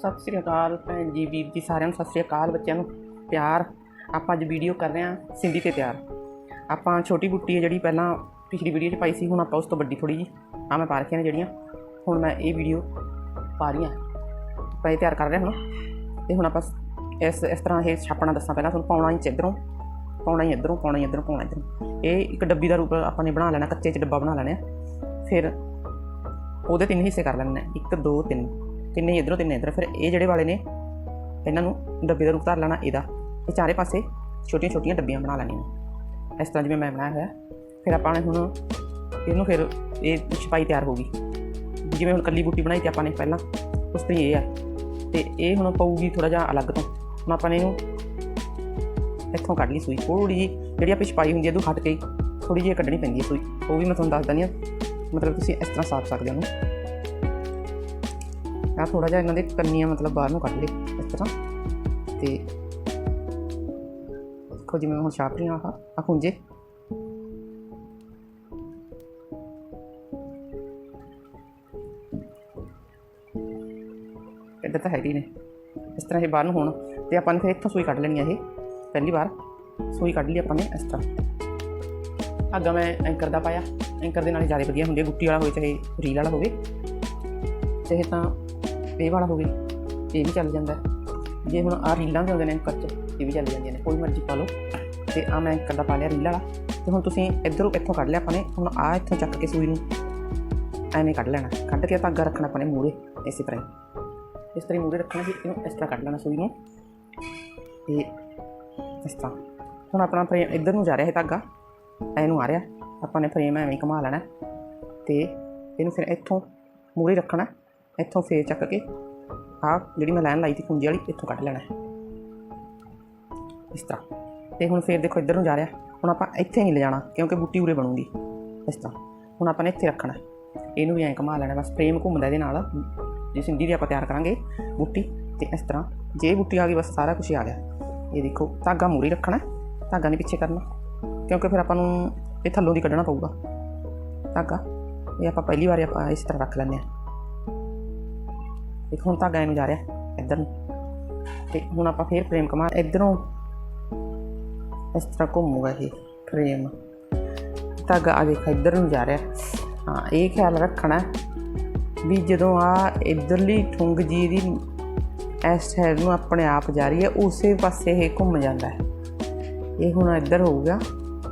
ਸਤਿ ਸ੍ਰੀ ਅਕਾਲ ਭੈਣ ਜੀ, ਵੀਰ ਜੀ ਸਾਰਿਆਂ ਨੂੰ ਸਤਿ ਸ੍ਰੀ ਅਕਾਲ ਬੱਚਿਆਂ ਨੂੰ। ਪਿਆਰ, ਆਪਾਂ ਅੱਜ ਵੀਡੀਓ ਕਰ ਰਹੇ ਹਾਂ ਸਿੰਧੀ ਤੇ ਪਿਆਰ। ਆਪਾਂ ਛੋਟੀ ਬੁੱਟੀ ਹੈ ਜਿਹੜੀ ਪਹਿਲਾਂ ਪਿਛਲੀ ਵੀਡੀਓ 'ਚ ਪਾਈ ਸੀ, ਹੁਣ ਆਪਾਂ ਉਸ ਤੋਂ ਵੱਡੀ ਥੋੜੀ ਜੀ ਆ ਮੈਂ ਪਾ ਰੱਖੀਆਂ ਨੇ ਜਿਹੜੀਆਂ, ਹੁਣ ਮੈਂ ਇਹ ਵੀਡੀਓ ਪਾ ਰਹੀ ਹਾਂ। ਆਪਾਂ ਤਿਆਰ ਕਰ ਰਹੇ ਹੁਣ। ਤੇ ਹੁਣ ਆਪਾਂ ਇਸ ਇਸ ਤਰ੍ਹਾਂ ਇਹ ਛਾਪਣਾ ਦੱਸਾਂ ਪਹਿਲਾਂ, ਤੁਹਾਨੂੰ ਪਾਉਣਾ ਹੀ ਇੱਧਰੋਂ, ਪਾਉਣਾ ਹੀ ਇੱਧਰੋਂ, ਪਾਉਣਾ ਹੀ ਇੱਧਰੋਂ, ਪਾਉਣਾ ਇੱਧਰੋਂ। ਇਹ ਇੱਕ ਡੱਬੀ ਦਾ ਰੂਪ ਆਪਾਂ ਨੇ ਬਣਾ ਲੈਣਾ, ਕੱਚੇ 'ਚ ਡੱਬਾ ਬਣਾ ਲੈਣਾ। ਫਿਰ ਉਹਦੇ ਤਿੰਨ ਹਿੱਸੇ ਕਰ ਲੈਣੇ ਆ 1 2 3 ਤਿੰਨੇ ਇਧਰੋਂ ਤਿੰਨੇ ਇਧਰ, ਫਿਰ ਇਹ ਜਿਹੜੇ ਵਾਲੇ ਨੇ, ਇਹਨਾਂ ਨੂੰ ਡੱਬੇ ਦਾ ਰੂਪ ਧਾਰ ਲੈਣਾ ਇਹਦਾ। ਇਹ ਚਾਰੇ ਪਾਸੇ ਛੋਟੀਆਂ ਛੋਟੀਆਂ ਡੱਬੀਆਂ ਬਣਾ ਲੈਣੀਆਂ। ਇਸ ਤਰ੍ਹਾਂ ਜਿਵੇਂ ਮੈਂ ਬਣਾਇਆ ਹੋਇਆ। ਫਿਰ ਆਪਾਂ ਨੇ ਹੁਣ ਇਹਨੂੰ ਫਿਰ ਇਹ ਛਪਾਈ ਤਿਆਰ ਹੋ ਗਈ। ਜਿਵੇਂ ਹੁਣ ਕੱਲੀ ਬੂਟੀ ਬਣਾਈ ਤੇ ਆਪਾਂ ਨੇ ਪਹਿਲਾਂ, ਉਸ ਤਰ੍ਹਾਂ ਇਹ ਆ। ਤੇ ਇਹ ਹੁਣ ਪਊਗੀ ਥੋੜਾ ਜਿਹਾ ਅਲੱਗ ਤੋਂ। ਹੁਣ ਆਪਾਂ ਨੇ ਇਹਨੂੰ ਇੱਥੋਂ ਕੱਢ ਲਈ ਸੂਈ। ਥੋੜੀ ਜਿਹੀ ਜਿਹੜੀ ਆਪੇ ਛਪਾਈ ਹੁੰਦੀ ਹੈ ਉਹ ਹਟ ਕੇ ਥੋੜੀ ਜਿਹੀ ਕੱਢਣੀ ਪੈਂਦੀ ਹੈ ਸੂਈ। ਉਹ ਵੀ ਮੈਂ ਤੁਹਾਨੂੰ ਦੱਸ ਦਿੰਦੀ ਹਾਂ ਮਤਲਬ ਤੁਸੀਂ ਇਸ ਤਰ੍ਹਾਂ ਸਾਫ਼ ਸਕਦੇ ਹੋ ਆ ਥੋੜਾ ਜਿਹਾ ਇਹਨਾਂ ਦੇ ਕੰਨੀਆਂ ਮਤਲਬ ਬਾਹਰ ਨੂੰ ਕੱਢ ਲਏ ਇਸ ਤਰ੍ਹਾਂ। ਤੇ ਦੇਖੋ ਜਿਵੇਂ ਹੁਣ ਛਾਪ ਰਹੀ ਹਾਂ ਆ ਖੁੰਝੇ। ਇੱਧਰ ਤਾਂ ਹੈਗੇ ਹੀ ਨੇ। ਇਸ ਤਰ੍ਹਾਂ ਇਹ ਬਾਹਰ ਨੂੰ ਹੋਣ ਤੇ ਆਪਾਂ ਨੇ ਫਿਰ ਇੱਥੋਂ ਸੂਈ ਕੱਢ ਲੈਣੀ ਆ ਇਹ, ਪਹਿਲੀ ਵਾਰ। ਸੂਈ ਕੱਢ ਲਈ ਆਪਾਂ ਨੇ ਇਸ ਤਰ੍ਹਾਂ। ਅੱਗਾ ਮੈਂ ਐਂਕਰ ਦਾ ਪਾਇਆ। ਐਂਕਰ ਦੇ ਨਾਲ ਜ਼ਿਆਦਾ ਵਧੀਆ ਹੁੰਦੀ ਹੈ ਗੁੱਟੀ ਵਾਲਾ ਹੋਵੇ, ਚਾਹੇ ਰੀਲ ਵਾਲਾ ਹੋਵੇ। ਚਾਹੇ ਤਾਂ ਇਹ ਵਾਲਾ ਹੋਵੇ ਇਹ ਵੀ ਚੱਲ ਜਾਂਦਾ ਜੇ ਹੁਣ ਆ ਰੀਲਾਂ ਦੇ ਹੁੰਦੇ ਨੇ ਐਂਕਰ ਇਹ ਵੀ ਚੱਲ ਜਾਂਦੀਆਂ ਨੇ, ਕੋਈ ਮਰਜ਼ੀ ਪਾ ਲਓ। ਤੇ ਆ ਮੈਂ ਐਂਕਰ ਦਾ ਪਾ ਲਿਆ ਰੀਲ ਵਾਲਾ। ਤੇ ਹੁਣ ਤੁਸੀਂ ਇੱਧਰੋਂ ਇੱਥੋਂ ਕੱਢ ਲਿਆ ਆਪਾਂ ਨੇ, ਹੁਣ ਆ ਇੱਥੋਂ ਚੱਕ ਕੇ ਸੂਈ ਨੂੰ ਐਵੇਂ ਕੱਢ ਲੈਣਾ। ਕੱਢ ਕੇ ਧਾਗਾ ਰੱਖਣਾ ਆਪਾਂ ਨੇ ਮੂਰੇ ਇਸੇ ਤਰ੍ਹਾਂ ਇਸ ਤਰ੍ਹਾਂ ਮੂਰੇ ਰੱਖਣਾ ਫਿਰ ਇਹਨੂੰ ਇਸ ਤਰ੍ਹਾਂ ਕੱਢ ਲੈਣਾ ਸੂਈ ਨੂੰ। ਇਹ ਇਸ ਤਰ੍ਹਾਂ। ਹੁਣ ਆਪਣਾ ਫਰੇਮ ਇੱਧਰ ਨੂੰ ਜਾ ਰਿਹਾ ਹੈ ਧਾਗਾ ਇਹਨੂੰ ਆ ਰਿਹਾ। ਆਪਾਂ ਨੇ ਫਰੇਮ ਐਵੇਂ ਹੀ ਘੁਮਾ ਲੈਣਾ। ਤੇ ਇਹਨੂੰ ਫਿਰ ਇੱਥੋਂ ਮੂਰੇ ਰੱਖਣਾ। ਇੱਥੋਂ ਫੇਰ ਚੱਕ ਕੇ ਆਹ ਜਿਹੜੀ ਮੈਂ ਲਾਈਨ ਲਾਈ ਸੀ ਕੁੰਜੀ ਵਾਲੀ, ਇੱਥੋਂ ਕੱਢ ਲੈਣਾ ਹੈ। ਇਸ ਤਰ੍ਹਾਂ। ਤੇ ਹੁਣ ਫੇਰ ਦੇਖੋ ਇੱਧਰ ਨੂੰ ਜਾ ਰਿਹਾ। ਹੁਣ ਆਪਾਂ ਇੱਥੇ ਨਹੀਂ ਲਿਜਾਣਾ, ਕਿਉਂਕਿ ਬੂਟੀ ਉਰੇ ਬਣੂਗੀ। ਇਸ ਤਰ੍ਹਾਂ। ਹੁਣ ਆਪਾਂ ਨੇ ਇੱਥੇ ਰੱਖਣਾ ਇਹਨੂੰ ਵੀ ਐਂ ਘੁਮਾ ਲੈਣਾ, ਬਸ ਫਰੇਮ ਘੁੰਮਦਾ ਇਹਦੇ ਨਾਲ। ਜੇ ਸਿੰਧੀ ਦੀ ਆਪਾਂ ਤਿਆਰ ਕਰਾਂਗੇ ਬੂਟੀ, ਤੇ ਇਸ ਤਰ੍ਹਾਂ। ਜੇ ਬੂਟੀ ਆ ਗਈ, ਬਸ ਸਾਰਾ ਕੁਝ ਆ ਗਿਆ। ਇਹ ਦੇਖੋ, ਧਾਗਾ ਮੂਰੀ ਰੱਖਣਾ ਧਾਗਾ ਨਹੀਂ ਪਿੱਛੇ ਕਰਨਾ। ਕਿਉਂਕਿ ਫਿਰ ਆਪਾਂ ਨੂੰ ਇਹ ਥੱਲੋਂ ਦੀ ਕੱਢਣਾ ਪਊਗਾ। ਧਾਗਾ। ਇਹ ਆਪਾਂ ਪਹਿਲੀ ਵਾਰ ਆਪਾਂ ਇਸ ਤਰ੍ਹਾਂ ਰੱਖ ਲੈਂਦੇ ਹਾਂ। ਇੱਕ ਹੁਣ ਧਾਗਾ ਇਹਨੂੰ ਜਾ ਰਿਹਾ, ਇੱਧਰ ਨੂੰ। ਤੇ ਹੁਣ ਆਪਾਂ ਫੇਰ ਫਰੇਮ ਕਮਾ ਇੱਧਰੋਂ ਇਸ ਤਰ੍ਹਾਂ ਘੁੰਮੂਗਾ ਇਹ ਫਰੇਮ ਧਾਗਾ ਆ ਦੇਖ, ਇੱਧਰ ਨੂੰ ਜਾ ਰਿਹਾ। ਹਾਂ, ਇਹ ਖਿਆਲ ਰੱਖਣਾ ਵੀ ਜਦੋਂ ਆ ਇੱਧਰਲੀ ਠੁੰਗ ਜੀ ਦੀ ਇਸ ਸਾਈਡ ਨੂੰ ਆਪਣੇ ਆਪ ਜਾ ਰਹੀ ਹੈ, ਉਸੇ ਪਾਸੇ ਇਹ ਘੁੰਮ ਜਾਂਦਾ ਹੈ। ਇਹ ਹੁਣ ਇੱਧਰ ਹੋਊਗਾ।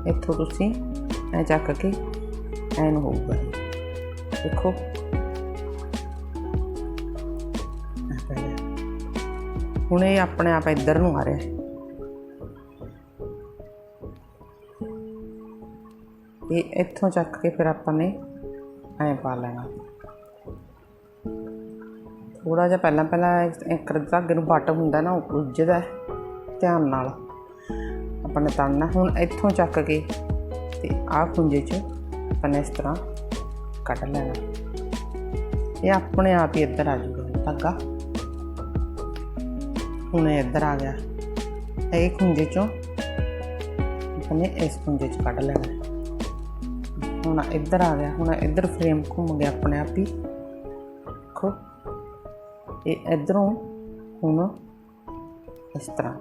ਇੱਥੋਂ ਤੁਸੀਂ ਐ ਚੱਕ ਕੇ ਐਨ ਹੋਊਗਾ ਦੇਖੋ। ਹੁਣ ਇਹ ਆਪਣੇ ਆਪ ਇੱਧਰ ਨੂੰ ਆ ਰਿਹਾ ਹੈ। ਇਹ ਇੱਥੋਂ ਚੱਕ ਕੇ ਫਿਰ ਆਪਾਂ ਨੇ ਐਂ ਪਾ ਲੈਣਾ। ਥੋੜਾ ਜਿਹਾ ਪਹਿਲਾਂ ਪਹਿਲਾਂ ਇੱਕ ਧਾਗੇ ਨੂੰ ਬੱਟ ਹੁੰਦਾ ਨਾ, ਉਹ ਉੱਜਦਾ ਧਿਆਨ ਨਾਲ। ਆਪਾਂ ਨੇ ਤੜਨਾ ਹੁਣ ਇੱਥੋਂ ਚੱਕ ਕੇ ਤੇ ਆਹ ਖੁੰਝੇ 'ਚ ਆਪਾਂ ਨੇ ਇਸ ਤਰ੍ਹਾਂ ਕੱਢ ਲੈਣਾ। ਇਹ ਆਪਣੇ ਆਪ ਹੀ ਇੱਧਰ ਆ ਜੂਗਾ ਧਾਗਾ। ਹੁਣ ਇਹ ਇੱਧਰ ਆ ਗਿਆ। ਇਹ ਖੁੰਝੇ 'ਚੋਂ ਆਪਾਂ ਇਸ ਖੁੰਝੇ 'ਚ ਕੱਢ ਲੈਣਾ। ਹੁਣ ਇੱਧਰ ਆ ਗਿਆ। ਹੁਣ ਇੱਧਰ ਫਰੇਮ ਘੁੰਮ ਗਿਆ ਆਪਣੇ ਆਪ ਹੀ। ਦੇਖੋ, ਇਹ ਇੱਧਰੋਂ ਹੁਣ ਇਸ ਤਰ੍ਹਾਂ।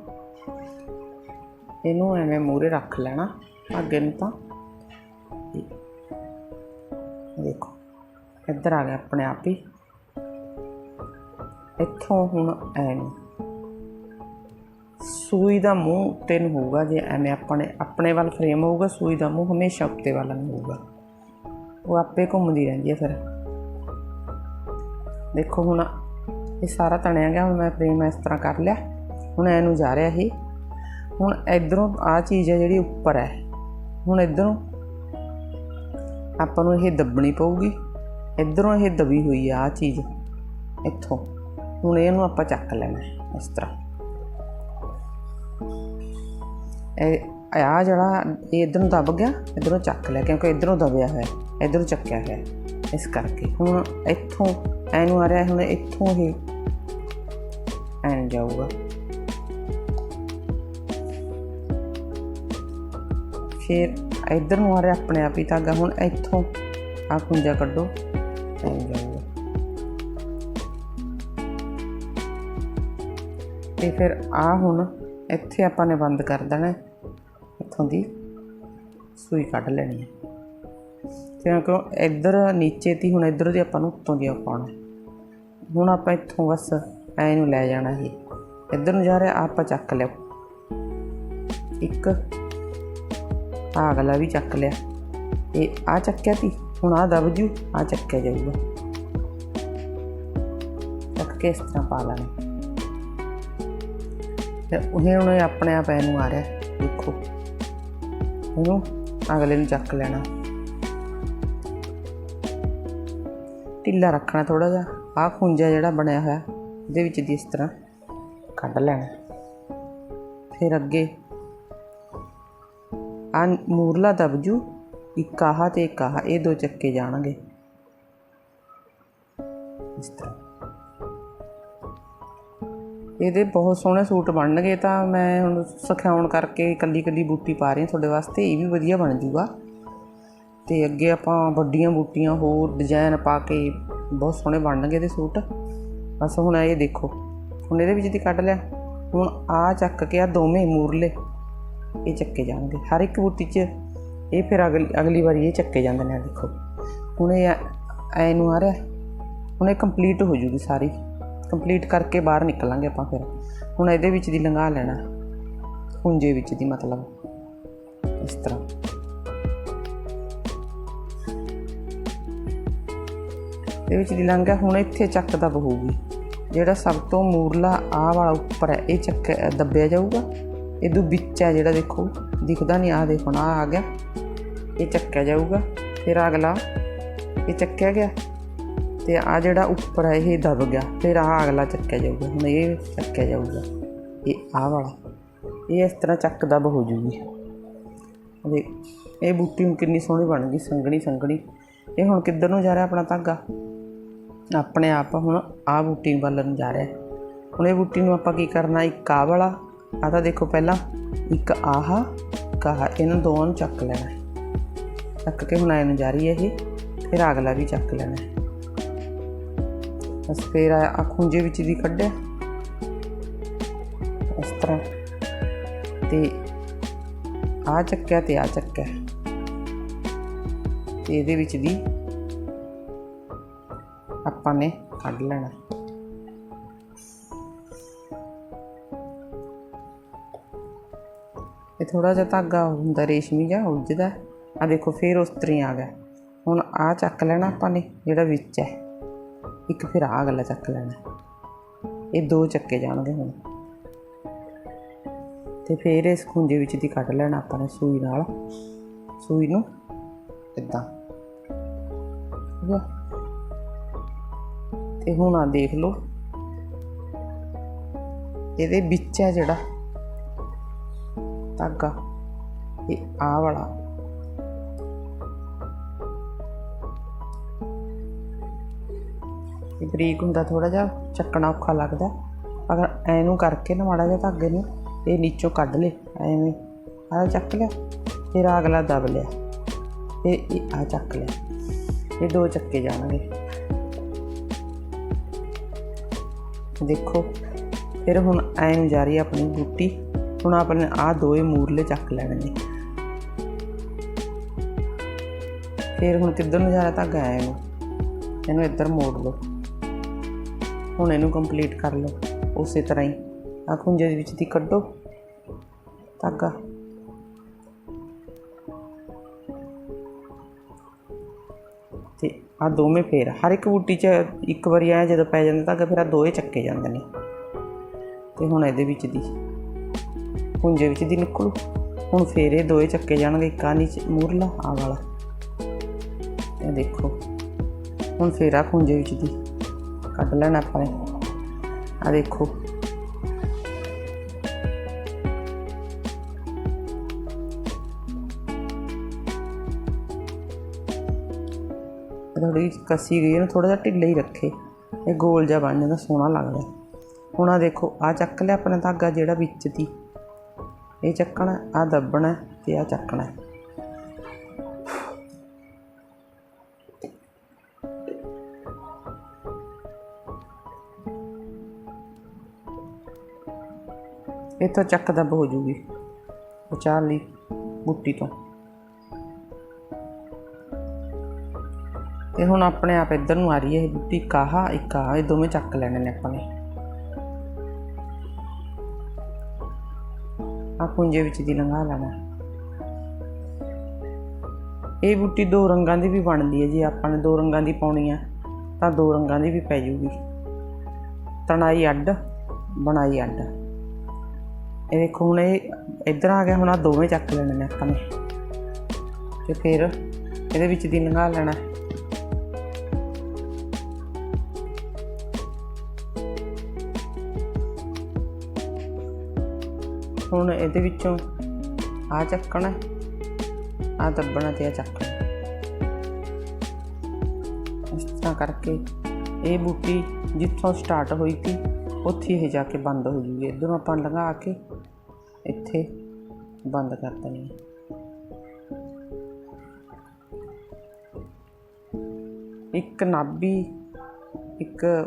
ਇਹਨੂੰ ਐਵੇਂ ਮੂਰੇ ਰੱਖ ਲੈਣਾ ਅੱਗੇ ਨੂੰ ਤਾਂ। ਦੇਖੋ, ਇੱਧਰ ਆ ਗਿਆ ਆਪਣੇ ਆਪ ਹੀ। ਇੱਥੋਂ ਹੁਣ ਐ ਨੂੰ। ਸੂਈ ਦਾ ਮੂੰਹ ਉੱਤੇ ਨੂੰ ਹੋਊਗਾ, ਜੇ ਐਵੇਂ ਆਪਣੇ ਆਪਣੇ ਵੱਲ ਫਰੇਮ ਹੋਊਗਾ, ਸੂਈ ਦਾ ਮੂੰਹ ਹਮੇਸ਼ਾ ਉੱਤੇ ਵੱਲ ਨੂੰ ਹੋਊਗਾ। ਉਹ ਆਪੇ ਘੁੰਮਦੀ ਰਹਿੰਦੀ ਹੈ ਫਿਰ। ਦੇਖੋ ਹੁਣ ਇਹ ਸਾਰਾ ਤਣਿਆ ਗਿਆ, ਹੁਣ ਮੈਂ ਫਰੇਮ ਇਸ ਤਰ੍ਹਾਂ ਕਰ ਲਿਆ। ਹੁਣ ਇਹਨੂੰ ਜਾ ਰਿਹਾ ਇਹ। ਹੁਣ ਇਧਰੋਂ ਆ ਚੀਜ਼ ਹੈ ਜਿਹੜੀ ਉੱਪਰ ਹੈ। ਹੁਣ ਇਧਰੋਂ ਆਪਾਂ ਨੂੰ ਇਹ ਦੱਬਣੀ ਪਊਗੀ। ਇਧਰੋਂ ਇਹ ਦਬੀ ਹੋਈ ਆ ਆ ਚੀਜ਼। ਇੱਥੋਂ। ਹੁਣ ਇਹਨੂੰ ਆਪਾਂ ਚੱਕ ਲੈਣਾ ਇਸ ਤਰ੍ਹਾਂ। ਇਹ ਆ ਜਿਹੜਾ ਇਹ ਇਧਰ ਨੂੰ ਦਬ ਗਿਆ, ਇਧਰੋਂ ਚੱਕ ਲਿਆ ਕਿਉਂਕਿ ਇਧਰੋਂ ਦਬਿਆ ਹੋਇਆ, ਇਧਰੋਂ ਚੱਕਿਆ ਹੋਇਆ, ਇਸ ਕਰਕੇ। ਹੁਣ ਇੱਥੋਂ ਐਨੂੰ ਆ ਰਿਹਾ, ਹੁਣ ਇੱਥੋਂ ਹੀ ਐਨ ਜਾਊਗਾ। ਫਿਰ ਇਧਰ ਨੂੰ ਆ ਰਿਹਾ ਆਪਣੇ ਆਪ ਹੀ ਧਾਗਾ, ਹੁਣ ਇੱਥੋਂ ਆ ਖੁੰਝਾ ਕੱਢੋ, ਐਨ ਜਾਊਗਾ। ਤੇ ਫਿਰ ਆ ਹੁਣ ਇੱਥੇ ਆਪਾਂ ਨੇ ਬੰਦ ਕਰ ਦੇਣਾ। ਇੱਥੋਂ ਦੀ ਸੂਈ ਕੱਢ ਲੈਣੀ ਹੈ। ਕਿਉਂਕਿ ਇੱਧਰ ਨੀਚੇ ਤੀ, ਹੁਣ ਇੱਧਰ ਦੀ ਆਪਾਂ ਨੂੰ ਉੱਤੋਂ ਦੀ ਪਾਉਣਾ ਹੁਣ ਆਪਾਂ ਇੱਥੋਂ ਬਸ ਐ ਨੂੰ ਲੈ ਜਾਣਾ ਇਹ ਇੱਧਰ ਨੂੰ ਜਾ ਰਿਹਾ ਆਪਾਂ ਚੱਕ ਲਿਓ ਇੱਕ, ਆਹ ਅਗਲਾ ਵੀ ਚੱਕ ਲਿਆ। ਇਹ ਆ ਚੱਕਿਆ ਤੀ, ਹੁਣ ਆ ਦਬ ਜੂ ਆ ਚੱਕਿਆ ਜਾਊਗਾ। ਚੱਕ ਕੇ ਇਸ ਤਰ੍ਹਾਂ ਪਾ ਲੈਣਾ। ਤੇ ਉਹ ਹੁਣ ਆਪਣੇ ਆਪ ਇਹਨੂੰ ਆ ਰਿਹਾ, ਦੇਖੋ। ਇਹਨੂੰ ਅਗਲੇ ਨੂੰ ਚੱਕ ਲੈਣਾ। ਢਿੱਲਾ ਰੱਖਣਾ ਥੋੜਾ ਜਿਹਾ, ਆਹ ਖੁੰਝਾ ਜਿਹੜਾ ਬਣਿਆ ਹੋਇਆ, ਉਹਦੇ ਵਿੱਚ ਦੀ ਇਸ ਤਰ੍ਹਾਂ ਕੱਢ ਲੈਣਾ। ਫਿਰ ਅੱਗੇ ਆ ਮੂਰਲਾ ਦਬਜੂ, ਇੱਕ ਆਹ ਤੇ ਇੱਕ ਆਹ, ਇਹ ਦੋ ਚੱਕੇ ਜਾਣਗੇ। ਇਸ ਤਰ੍ਹਾਂ। ਇਹਦੇ ਬਹੁਤ ਸੋਹਣੇ ਸੂਟ ਬਣਨਗੇ ਤਾਂ ਮੈਂ ਹੁਣ ਸਿਖਾਉਣ ਕਰਕੇ ਕੱਲੀ ਕੱਲੀ ਬੂਟੀ ਪਾ ਰਹੀ ਹਾਂ ਤੁਹਾਡੇ ਵਾਸਤੇ, ਇਹ ਵੀ ਵਧੀਆ ਬਣ ਜੂਗਾ। ਤੇ ਅੱਗੇ ਆਪਾਂ ਵੱਡੀਆਂ ਬੂਟੀਆਂ ਹੋਰ ਡਿਜ਼ਾਈਨ ਪਾ ਕੇ ਬਹੁਤ ਸੋਹਣੇ ਬਣਨਗੇ ਇਹਦੇ ਸੂਟ। ਬਸ ਹੁਣ ਇਹ ਦੇਖੋ, ਹੁਣ ਇਹਦੇ ਵਿੱਚ ਦੀ ਕੱਢ ਲਿਆ। ਹੁਣ ਆ ਚੱਕ ਕੇ ਆ ਦੋਵੇਂ ਮੂਰਲੇ, ਇਹ ਚੱਕੇ ਜਾਣਗੇ। ਹਰ ਇੱਕ ਬੂਟੀ 'ਚ ਇਹ ਫਿਰ ਅਗਲੀ ਅਗਲੀ ਵਾਰੀ ਇਹ ਚੱਕੇ ਜਾਂਦੇ ਨੇ ਦੇਖੋ। ਹੁਣ ਇਹ ਐ ਨੂੰ ਆ ਰਿਹਾ, ਹੁਣ ਇਹ ਕੰਪਲੀਟ ਹੋ ਜੂਗੀ ਸਾਰੀ। ਕੰਪਲੀਟ ਕਰਕੇ ਬਾਹਰ ਨਿਕਲਾਂਗੇ ਆਪਾਂ ਫਿਰ। ਹੁਣ ਇਹਦੇ ਵਿੱਚ ਦੀ ਲੰਘਾ ਲੈਣਾ। ਹੁੰਜੇ ਵਿੱਚ ਦੀ ਮਤਲਬ। ਇਸ ਤਰ੍ਹਾਂ। ਇਹਦੇ ਵਿੱਚ ਦੀ ਲੰਘਿਆ ਹੁਣ ਇੱਥੇ ਚੱਕ ਦਬ ਹੋਊਗੀ ਜਿਹੜਾ ਸਭ ਤੋਂ ਮੂਰਲਾ ਆਹ ਵਾਲਾ ਉੱਪਰ ਹੈ, ਇਹ ਚੱਕ ਦੱਬਿਆ ਜਾਊਗਾ। ਇਹਦੂ ਵਿੱਚ ਹੈ ਜਿਹੜਾ ਦੇਖੋ, ਦਿਖਦਾ ਨਹੀਂ ਆਹ ਦੇਖੋ ਨਾ ਆ ਗਿਆ। ਇਹ ਚੱਕਿਆ ਜਾਊਗਾ। ਫਿਰ ਅਗਲਾ, ਇਹ ਚੱਕਿਆ ਗਿਆ। ਤੇ ਆ ਜਿਹੜਾ ਉੱਪਰ ਹੈ ਇਹ ਦਬ ਗਿਆ। ਫਿਰ ਆਹ ਅਗਲਾ ਚੱਕਿਆ ਜਾਊਗਾ। ਹੁਣ ਇਹ ਚੱਕਿਆ ਜਾਊਗਾ। ਇਹ ਆਹ ਵਾਲਾ। ਇਹ ਇਸ ਤਰ੍ਹਾਂ ਚੱਕ ਦਬ ਹੋ ਜੂਗੀ। ਦੇ ਇਹ ਬੂਟੀ ਹੁਣ ਕਿੰਨੀ ਸੋਹਣੀ ਬਣ ਗਈ, ਸੰਘਣੀ ਸੰਘਣੀ। ਇਹ ਹੁਣ ਕਿੱਧਰ ਨੂੰ ਜਾ ਰਿਹਾ ਆਪਣਾ ਧਾਗਾ? ਆਪਣੇ ਆਪ ਹੁਣ ਆ ਬੂਟੀ ਵੱਲ ਨੂੰ ਜਾ ਰਿਹਾ। ਹੁਣ ਇਹ ਬੂਟੀ ਨੂੰ ਆਪਾਂ ਕੀ ਕਰਨਾ? ਇੱਕ ਆਹ ਵਾਲਾ ਆ ਤਾਂ ਦੇਖੋ ਪਹਿਲਾਂ। ਇੱਕ ਆਹ ਕਹਾ ਇਹਨਾਂ ਦੋਵਾਂ ਨੂੰ ਚੱਕ ਲੈਣਾ। ਚੱਕ ਕੇ ਹੁਣ ਐ ਨੂੰ ਜਾ ਰਹੀ ਹੈ ਇਹ। ਫਿਰ ਅਗਲਾ ਵੀ ਚੱਕ ਲੈਣਾ। ਬਸ ਫਿਰ ਆ ਆਹ ਖੁੰਝੇ ਵਿੱਚ ਦੀ ਕੱਢਿਆ। ਇਸ ਤਰ੍ਹਾਂ। ਤੇ ਆ ਚੱਕਿਆ ਤੇ ਆ ਚੱਕਿਆ। ਤੇ ਇਹਦੇ ਵਿੱਚ ਦੀ ਆਪਾਂ ਨੇ ਕੱਢ ਲੈਣਾ। ਇਹ ਥੋੜਾ ਜਿਹਾ ਧਾਗਾ ਹੁੰਦਾ, ਰੇਸ਼ਮੀ ਜਿਹਾ ਉਲਝਦਾ। ਆ ਦੇਖੋ, ਫੇਰ ਉਸ ਤਰੀ ਆ ਗਿਆ। ਹੁਣ ਆ ਚੱਕ ਲੈਣਾ ਆਪਾਂ ਨੇ, ਜਿਹੜਾ ਵਿੱਚ ਹੈ। ਇੱਕ ਫਿਰ ਆਹ ਅਗਲਾ ਚੱਕ ਲੈਣਾ। ਇਹ ਦੋ ਚੱਕੇ ਜਾਣਗੇ ਹੁਣ। ਤੇ ਫਿਰ ਇਸ ਖੁੰਝੇ ਵਿੱਚ ਦੀ ਕੱਢ ਲੈਣਾ ਆਪਾਂ ਨੇ ਸੂਈ ਨਾਲ। ਸੂਈ ਨੂੰ ਇਦਾਂ। ਠੀਕ ਤੇ ਹੁਣ ਆ ਦੇਖ ਲਓ। ਇਹਦੇ ਵਿੱਚ ਹੈ ਜਿਹੜਾ ਧਾਗਾ। ਇਹ ਆ ਵਾਲਾ। ਇਹ ਬਰੀਕ ਹੁੰਦਾ ਥੋੜਾ ਜਿਹਾ, ਚੱਕਣਾ ਔਖਾ ਲੱਗਦਾ। ਅਗਰ ਐਨੂੰ ਕਰਕੇ ਨਾ ਮਾੜਾ ਜਿਹਾ ਧਾਗੇ ਨੂੰ, ਇਹ ਨੀਚੋਂ ਕੱਢ ਲੇ, ਐਵੇਂ। ਆਹ ਚੱਕ ਲਿਆ, ਫਿਰ ਅਗਲਾ ਦਬ ਲਿਆ। ਫਿਰ ਇਹ ਆ ਚੱਕ ਲਿਆ। ਇਹ ਦੋ ਚੱਕੇ ਜਾਣਗੇ। ਦੇਖੋ, ਫਿਰ ਹੁਣ ਐਂ ਨੂੰ ਜਾ ਰਹੀ ਹੈ ਆਪਣੀ ਬੂਟੀ। ਹੁਣ ਆਪਣੇ ਆ ਦੋਏ ਮੂਰਲੇ ਚੱਕ ਲੈਣਗੇ। ਫਿਰ ਹੁਣ ਕਿੱਧਰ ਨੂੰ ਜਾ ਰਿਹਾ ਧਾਗਾ ਐ ਨੂੰ ਇਹਨੂੰ ਇੱਧਰ ਮੋੜ ਲਓ। ਹੁਣ ਇਹਨੂੰ ਕੰਪਲੀਟ ਕਰ ਲਓ। ਉਸੇ ਤਰ੍ਹਾਂ ਹੀ। ਆ ਖੁੰਝੇ ਦੇ ਵਿੱਚ ਦੀ ਕੱਢੋ। ਧਾਗਾ। ਤੇ ਆ ਦੋਵੇਂ ਫੇਰ। ਹਰ ਇੱਕ ਬੂਟੀ 'ਚ ਇੱਕ ਵਾਰੀ ਆਇਆ ਜਦੋਂ ਪੈ ਜਾਂਦਾ ਧਾਗਾ, ਫਿਰ ਆ ਦੋਏ ਚੱਕੇ ਜਾਂਦੇ ਨੇ। ਤੇ ਹੁਣ ਇਹਦੇ ਵਿੱਚ ਦੀ ਪੁੰਜੇ ਵਿੱਚ ਦੀ ਨਿਕਲੂ। ਹੁਣ ਫੇਰ ਇਹ ਦੋਏ ਚੱਕੇ ਜਾਣਗੇ। ਇੱਕ ਆ ਨੀਚੇ ਮੂਰਲਾ ਆ ਵਾਲਾ। ਇਹ ਦੇਖੋ। ਹੁਣ ਫੇਰ ਆ ਪੁੰਜੇ ਵਿੱਚ ਦੀ। ਕੱਢ ਲੈਣਾ ਆਪਾਂ ਨੇ ਆ ਦੇਖੋ ਥੋੜੀ ਕੱਸੀ ਗਈ ਇਹਨੂੰ ਥੋੜਾ ਜਿਹਾ ਢਿੱਲਾ ਹੀ ਰੱਖੇ। ਇਹ ਗੋਲ ਜਿਹਾ ਬਣ ਜਾਂਦਾ, ਸੋਹਣਾ ਲੱਗਦਾ। ਹੁਣ ਆ ਦੇਖੋ ਆ ਚੱਕ ਲਿਆ ਆਪਣਾ ਧਾਗਾ ਜਿਹੜਾ ਵਿੱਚ ਦੀ। ਇਹ ਚੱਕਣਾ ਆ ਦੱਬਣਾ ਤੇ ਆ ਚੱਕਣਾ। ਇੱਥੋਂ ਚੱਕ ਦੱਬ ਹੋ ਜੂਗੀ ਬਚਾ ਲਈ ਬੁੱਟੀ ਤੋਂ। ਇਹ ਹੁਣ ਆਪਣੇ ਆਪ ਇੱਧਰ ਨੂੰ ਆ ਰਹੀ ਹੈ ਇਹ ਬੁੱਟੀ, ਕਾਹਾ, ਇੱਕ ਆਹ ਇਹ ਦੋਵੇਂ ਚੱਕ ਲੈਣੇ ਨੇ ਆਪਾਂ ਨੇ। ਆ ਪੁੰਜੇ ਵਿੱਚ ਦੀ ਲੰਘਾ ਲੈਣਾ। ਇਹ ਬੁੱਟੀ ਦੋ ਰੰਗਾਂ ਦੀ ਵੀ ਬਣਦੀ ਹੈ ਜੇ, ਆਪਾਂ ਨੇ ਦੋ ਰੰਗਾਂ ਦੀ ਪਾਉਣੀ ਆ, ਤਾਂ ਦੋ ਰੰਗਾਂ ਦੀ ਵੀ ਪੈ ਜੂਗੀ। ਤਣਾਈ ਅੱਡ, ਬਣਾਈ ਅੱਡ। ਇਹ ਦੇਖੋ ਹੁਣ ਇਹ ਇੱਧਰ ਆ ਗਿਆ, ਹੁਣ ਆ ਦੋਵੇਂ ਚੱਕ ਲੈਣੇ ਨੇ ਆਪਾਂ ਨੇ। ਤੇ ਫਿਰ ਇਹਦੇ ਵਿੱਚ ਦੀ ਲੰਘਾ ਲੈਣਾ। ਹੁਣ ਇਹਦੇ ਵਿੱਚੋਂ ਆ ਚੱਕਣਾ ਆ ਦੱਬਣਾ ਤੇ ਆ ਚੱਕਣਾ। ਇਸ ਤਰ੍ਹਾਂ ਕਰਕੇ ਇਹ ਬੂਟੀ ਜਿੱਥੋਂ ਸਟਾਰਟ ਹੋਈ ਸੀ, ਉੱਥੇ ਇਹ ਜਾ ਕੇ ਬੰਦ ਹੋ ਜੂਗੀ। ਇਧਰੋਂ ਆਪਾਂ ਲੰਘਾ ਕੇ ਇੱਥੇ ਬੰਦ ਕਰ ਦੇਣੀ ਹੈ। ਇੱਕ ਨਾਭੀ ਇੱਕ